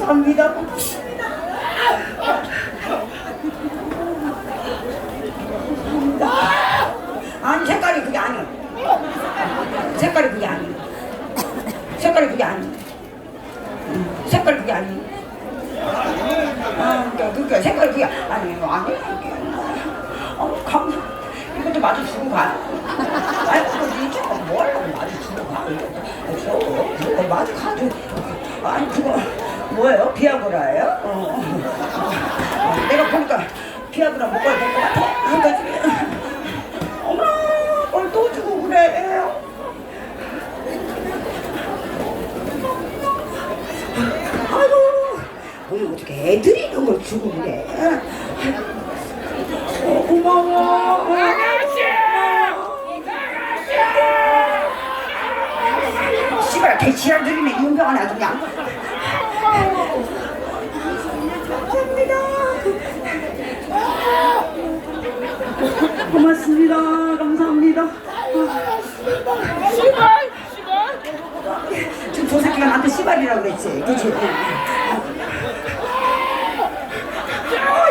감사합니다. 아니 색깔이 그게 아니야. 색깔이 그게 아니야. 색깔이 그게 아니야. 음, 색깔이 그게 아니야. 아, 그러니까 그게 색깔이 그게 아니에요. 아니. 어, 감 이것도 마주 주고 가. 그거 이제 뭐하려고 마주 주고 가. 저 그거 마주 가도 아니 그거 뭐예요? 비아그라예요? 어. 어, 내가 보니까 비아그라 먹어야 될것 같아. 한 가지. 어머, 뭘 또 주고 그래. 아이고, 오늘 어떻게 애들이 이런 걸 주고 그래. 어, 고마워. 씨발, 개치랑 들이네, 윤병아 아주 그냥. 감사합니다. 고맙습니다. 감사합니다. 시발 시발 지금 저 새끼가 나한테 씨발이라고 그랬지. 그치? 어,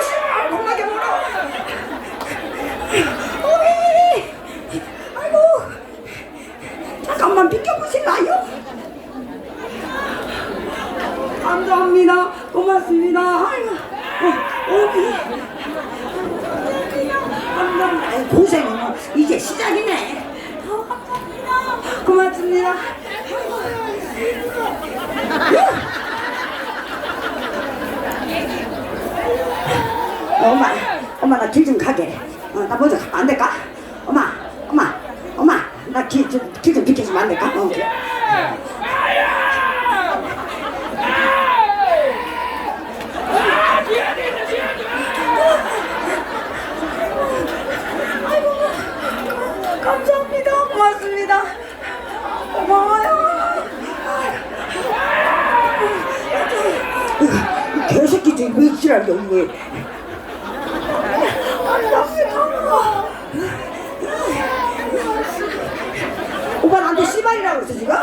씨발, 겁나게 물어. 어이, 아이고, 잠깐만 비켜보실라요? 감사합니다. 고맙습니다. 아이고, 어, 어디? 감사합니다. 아이, 고생이 뭐, 이제 시작이네. 어, 감사합니다. 고맙습니다. 엄마, 엄마 나 길 좀 가게. 어, 나 먼저 가면 안 될까? 엄마, 엄마, 엄마, 나 길좀 비켜주면 안 될까? 어, 그래게. 오빠 나한테 씨발이라고 그랬어 지금?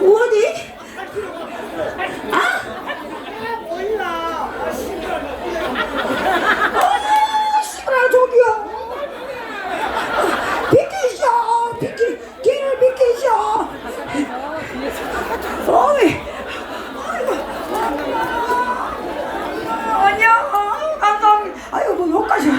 어디? 아? 씨발 저기요. 비키셔, 비키, 길을 비키셔. 어이, 아이고, 안녕, 감사합니다. 아이고 뭐 여기까지.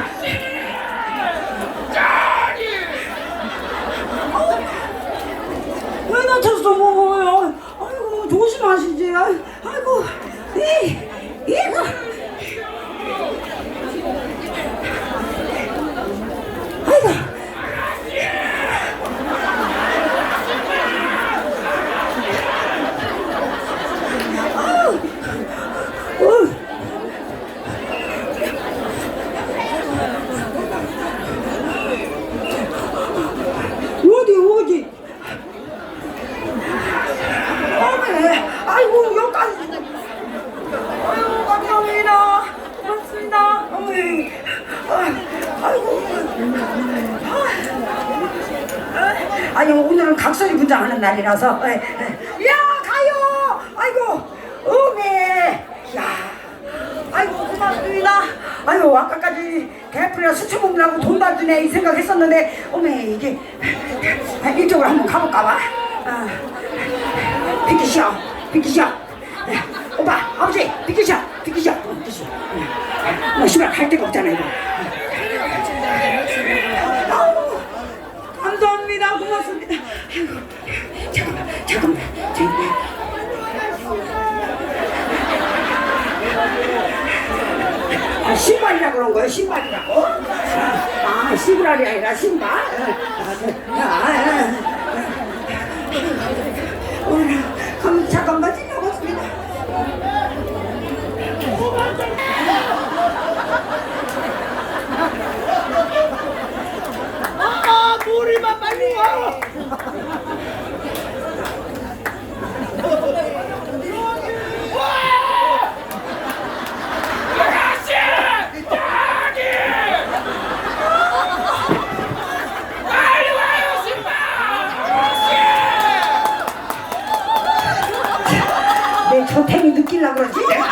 왜 다쳤어 뭐요? 아이고 조심하시지. 아이- 아이고 이 이거. 아이고. 아우. 어우. 어디 어디? 어메, 아이고 여기까지. 아이고 감사합니다. 고맙습니다. 어메, 아, 아이고. 아, 아니 오늘은 각설이 분장하는 날이라서. 에, 에. 야 가요. 아이고, 어메, 야. 아이고 고맙습니다. 아까까지 대풀이랑 수초 먹느라고 돈 받으네 이 생각 했었는데 어메 이게 아, 이쪽으로 한번 가볼까 봐. 아, 비키시오, 비키시오. 네, 오빠, 아버지, 비키시오, 비키시오, 어, 비키시오. 네. 뭐 씨발 갈 데가 없잖아 이거. 감사합니다, 고맙습니다. 아이고, 잠깐만, 잠깐만. 아, 신발이라 그런 거예요, 신발이라고? 아, 시브랄이 아니라 신발? 아, 아, 아, 아. 어, 감, 잠깐만 지나갔습니다. 조탱이 느끼려고 그러지 내가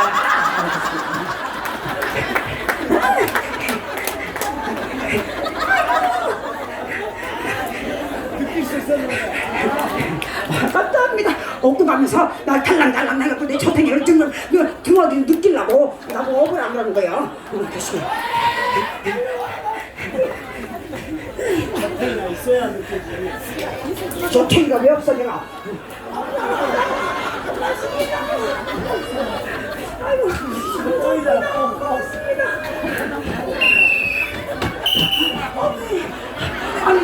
아, 감사합니다. 업고 가면서 날 달랑달랑 날라고 내 조탱이를 등을 등어디 느끼려고 나보고 억울안 그러는 거예요. 어, 다시. 조탱이가 왜 없어 내가? 아니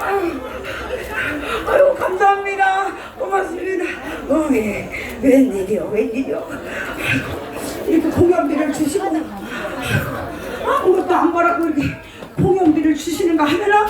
아유, 아유 감사합니다. 고맙습니다. 어예. 웬일이요 웬일이요. 이렇게 공연비를 주시고 아무것도 안 바라고 이렇게 공연비를 주시는가 하면은